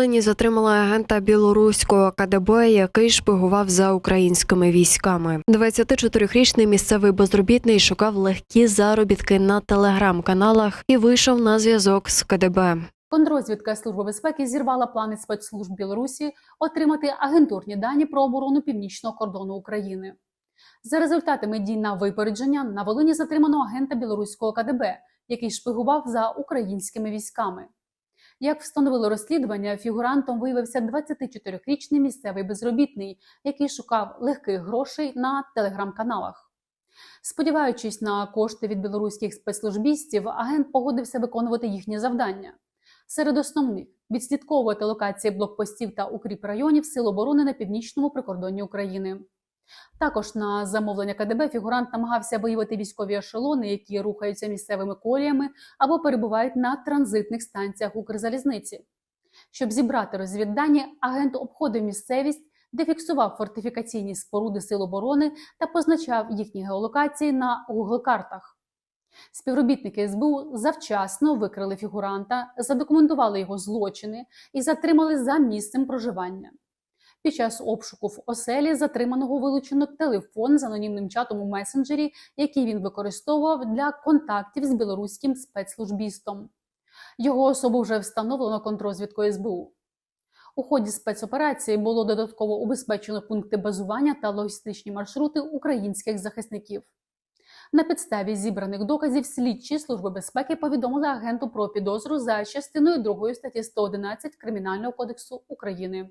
Україні затримали агента білоруського КДБ, який шпигував за українськими військами. 24-річний місцевий безробітний шукав легкі заробітки на телеграм-каналах і вийшов на зв'язок з КДБ. Контррозвідка Служби безпеки зірвала плани спецслужб Білорусі отримати агентурні дані про оборону північного кордону України. За результатами дій на випередження на Волині затримано агента білоруського КДБ, який шпигував за українськими військами. Як встановило розслідування, фігурантом виявився 24-річний місцевий безробітний, який шукав легких грошей на телеграм-каналах. Сподіваючись на кошти від білоруських спецслужбістів, агент погодився виконувати їхні завдання. Серед основних відслідковувати локації блокпостів та укріп районів Сил оборони на північному прикордонні України. Також на замовлення КДБ фігурант намагався виявити військові ешелони, які рухаються місцевими коліями або перебувають на транзитних станціях Укрзалізниці. Щоб зібрати розвіддані, агент обходив місцевість, де фіксував фортифікаційні споруди Сил оборони та позначав їхні геолокації на Google-картах. Співробітники СБУ завчасно викрили фігуранта, задокументували його злочини і затримали за місцем проживання. Під час обшуку в оселі затриманого вилучено телефон з анонімним чатом у месенджері, який він використовував для контактів з білоруським спецслужбістом. Його особу вже встановлено контрозвідкою СБУ. У ході спецоперації було додатково убезпечено пункти базування та логістичні маршрути українських захисників. На підставі зібраних доказів слідчі служби безпеки повідомили агенту про підозру за частиною 2 статті 111 Кримінального кодексу України.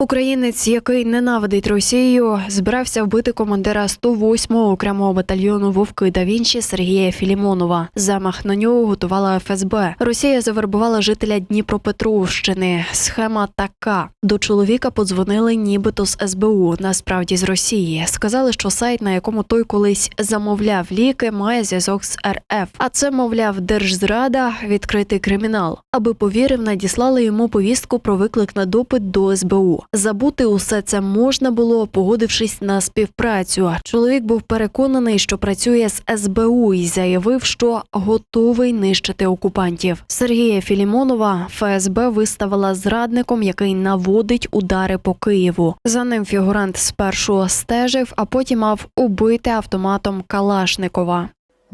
Українець, який ненавидить Росію, збирався вбити командира 108-го окремого батальйону Вовки да Вінчі Сергія Філімонова. Замах на нього готувала ФСБ. Росія завербувала жителя Дніпропетровщини. Схема така: до чоловіка подзвонили нібито з СБУ, насправді з Росії. Сказали, що сайт, на якому той колись замовляв ліки, має зв'язок з РФ. А це, мовляв, держзрада, відкритий кримінал. Аби повірив, надіслали йому повістку про виклик на допит до СБУ. Забути усе це можна було, погодившись на співпрацю. Чоловік був переконаний, що працює з СБУ і заявив, що готовий нищити окупантів. Сергія Філімонова ФСБ виставила зрадником, який наводить удари по Києву. За ним фігурант спершу стежив, а потім мав убити автоматом Калашникова.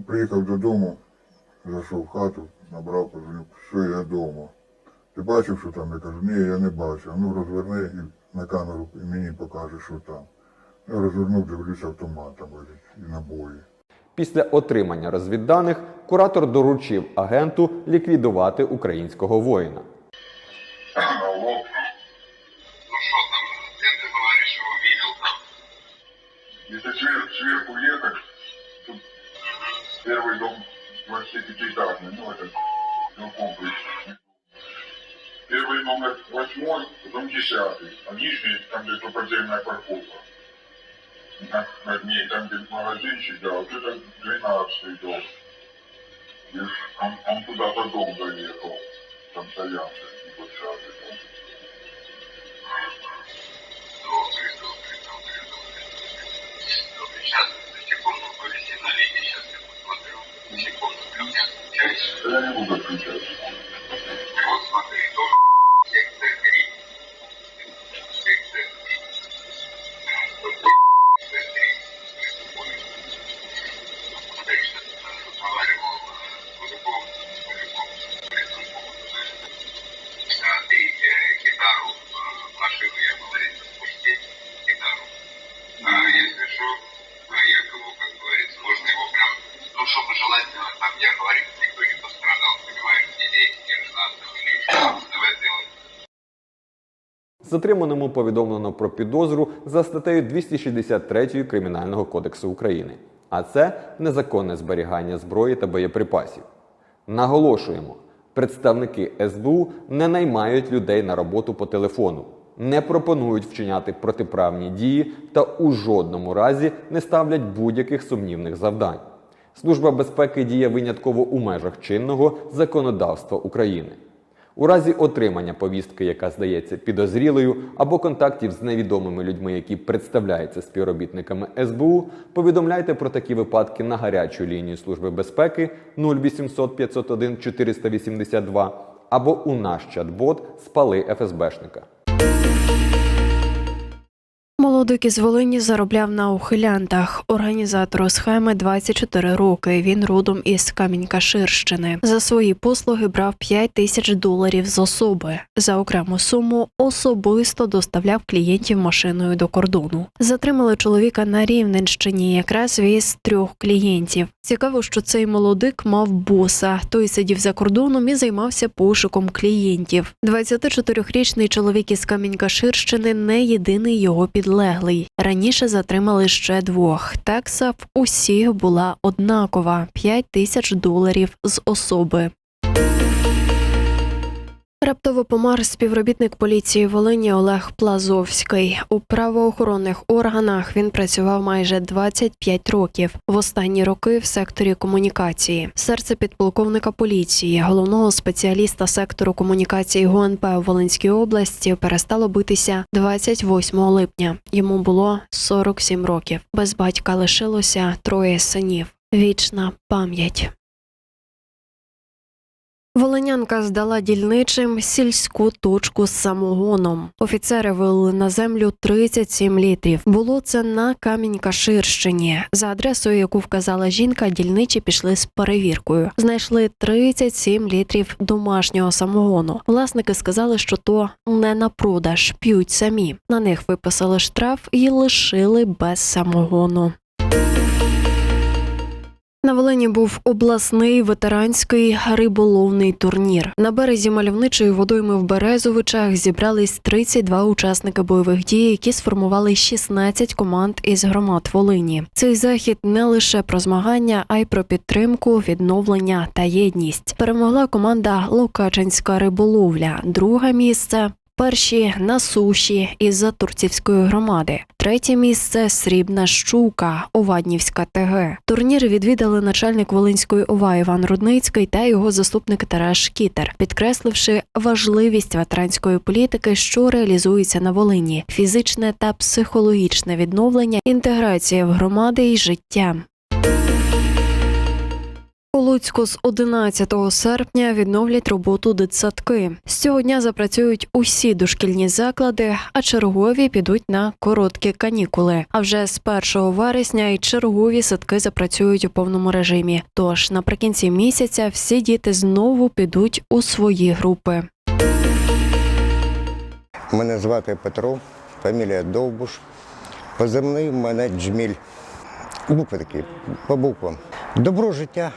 Приїхав додому, зайшов в хату, набрав, кажу, що я вдома. Ти бачив, що там? Я кажу, ні, я не бачив. Ну розверни і на камеру і мені покаже, що там. Я розвернув, дивлюся, автомат там лежить і набої. Після отримання розвідданих куратор доручив агенту ліквідувати українського воїна. Алло, Ну что там, где ты говоришь, его видел там? если сверху, сверху ехать, тут первый дом 25-этажный, ну этот, ну комплекс. Восьмой, потом десятый, а нижний, там где подземная парковка. На, над ней, там где магазинчик, да, вот это 12 дом. И он, он туда по дом заехал, там стоянка, 20 дом. На я не буду отключаться. Затриманому повідомлено про підозру за статтею 263 Кримінального кодексу України, а це незаконне зберігання зброї та боєприпасів. Наголошуємо, представники СБУ не наймають людей на роботу по телефону, не пропонують вчиняти протиправні дії та у жодному разі не ставлять будь-яких сумнівних завдань. Служба безпеки діє винятково у межах чинного законодавства України. У разі отримання повістки, яка здається підозрілою, або контактів з невідомими людьми, які представляються співробітниками СБУ, повідомляйте про такі випадки на гарячу лінію Служби безпеки 0800 501 482 або у наш чат-бот Спали ФСБшника. Молодик із Волині заробляв на ухилянтах. Організатору схеми 24 роки. Він родом із Камінька-Ширщини. За свої послуги брав 5 тисяч доларів з особи. За окрему суму особисто доставляв клієнтів машиною до кордону. Затримали чоловіка на Рівненщині. Якраз віз трьох клієнтів. Цікаво, що цей молодик мав боса. Той сидів за кордоном і займався пошуком клієнтів. 24-річний чоловік із Камінька-Ширщини не єдиний його підлеглий. Раніше затримали ще двох. Такса в усіх була однакова 5 тисяч доларів з особи. Раптово помер співробітник поліції Волині Олег Плазовський. У правоохоронних органах він працював майже 25 років. В останні роки в секторі комунікації. Серце підполковника поліції, головного спеціаліста сектору комунікації ГУНП у Волинській області, перестало битися 28 липня. Йому було 47 років. Без батька лишилося троє синів. Вічна пам'ять. Волинянка здала дільничим сільську точку з самогоном. Офіцери вилили на землю 37 літрів. Було це на Камінь-Каширщині. За адресою, яку вказала жінка, дільничі пішли з перевіркою. Знайшли 37 літрів домашнього самогону. Власники сказали, що то не на продаж, п'ють самі. На них виписали штраф і лишили без самогону. На Волині був обласний ветеранський риболовний турнір. На березі мальовничої водойми в Березовичах зібрались 32 учасники бойових дій, які сформували 16 команд із громад Волині. Цей захід не лише про змагання, а й про підтримку, відновлення та єдність. Перемогла команда Локачинська риболовля. Друге місце Перші на суші із Турцівської громади, третє місце срібна щука, Оваднівська ТГ. Турнір відвідали начальник Волинської ОВА Іван Рудницький та його заступник Тарас Шкітер, підкресливши важливість ветеранської політики, що реалізується на Волині: фізичне та психологічне відновлення, інтеграція в громади і життя. У Луцьку з 11 серпня відновлять роботу дитсадки. З цього дня запрацюють усі дошкільні заклади, а чергові підуть на короткі канікули. А вже з 1 вересня і чергові садки запрацюють у повному режимі. Тож наприкінці місяця всі діти знову підуть у свої групи. Мене звати Петро, фамілія Довбуш. Позивний в мене Джміль. Букви такі, по буквам. Добро життя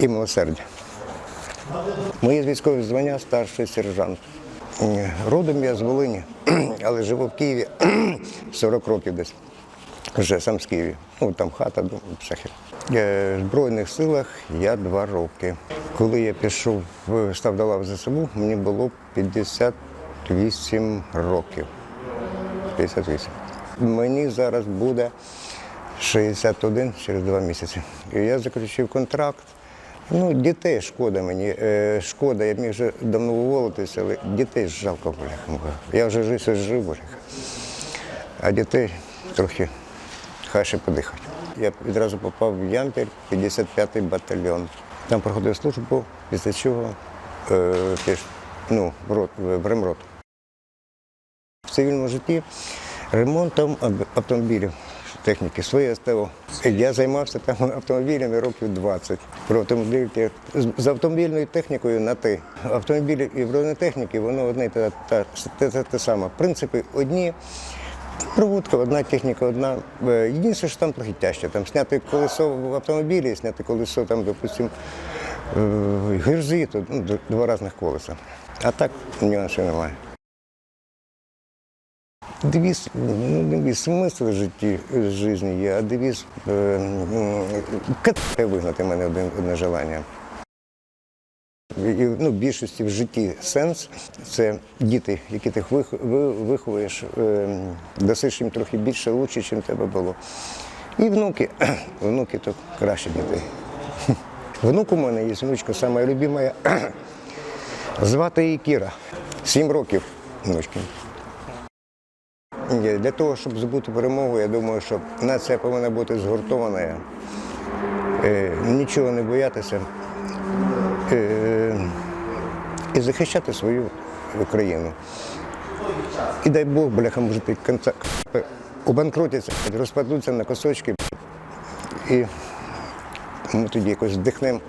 і милосердя. Моє військове звання старший сержант. Родом я з Волині, але живу в Києві 40 років десь. Вже сам з Києві. Ну там хата. Е, В Збройних силах я два роки. Коли я пішов, став до лав ЗСУ, мені було 58 років. 58. Мені зараз буде 61 через два місяці. І я заключив контракт. Ну, дітей шкода мені. Е, шкода, я міг вже давно уволитися, але дітей жалко бляха. Я вже жив, жив бляха. А дітей трохи хай ще подихають. Я відразу попав в Ямпіль, 55-й батальйон. Там проходив службу, після чого е, ну, рот, в ремрот. В цивільному житті ремонтом автомобілів, техніки, своє СТО. Я займався там автомобілями років 20. Про автомобілі з- автомобільною технікою на ти. Автомобілі і бронетехніки, воно одне те, те, те, те, те саме. Принципи одні. Проводка, одна техніка, одна. Е, Єдине, що там трохи тяжче. Там зняти колесо в автомобілі, зняти колесо, там, допустим, е, гірзи, то ну, два різних колеса. А так нюансів немає. Девіз, ну, девіз, смисл житті житті є, а девіз е, вигнати мене одне, одне желання. І, ну, більшості в житті сенс це діти, які ти вих- ви- виховуєш, е, дасиш їм трохи більше, лучше, ніж тебе було. І внуки. Внуки то краще дітей. Внук у мене є внучка, любимая Звати її Кіра. Сім років внучки. Для того, щоб здобути перемогу, я думаю, що нація повинна бути згуртована, е, нічого не боятися е, і захищати свою країну. І дай Бог, бляха, може, під кінця обанкрутяться, розпадуться на кусочки, і ми тоді якось вдихнемо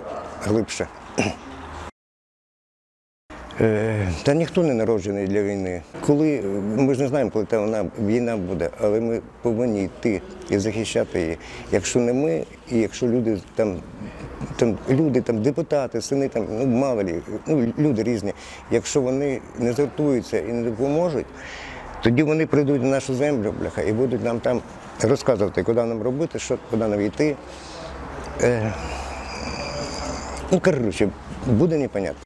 глибше. Е, Та ніхто не народжений для війни. Коли е, ми ж не знаємо, коли та вона війна буде, але ми повинні йти і захищати її. Якщо не ми, і якщо люди там, там люди, там депутати, сини там, ну мало ну люди різні. Якщо вони не згуртуються і не допоможуть, тоді вони прийдуть на нашу землю, бляха, і будуть нам там розказувати, куди нам робити, що куди нам йти. Е, ну коротше, буде непонятно.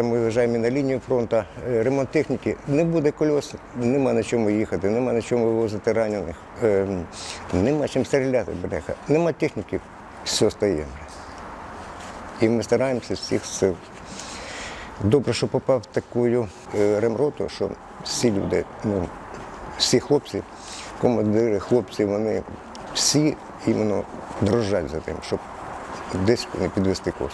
Там ми виїжджаємо на лінію фронту, е, ремонт техніки, не буде кольос, нема на чому їхати, нема на чому вивозити ранених, е, нема чим стріляти, бляха, нема техніки, все стає. І ми стараємося з всіх сил. Добре, що попав в таку е, ремроту, що всі люди, ну, всі хлопці, командири, хлопці, вони всі іменно дрожать за тим, щоб десь не підвести кос.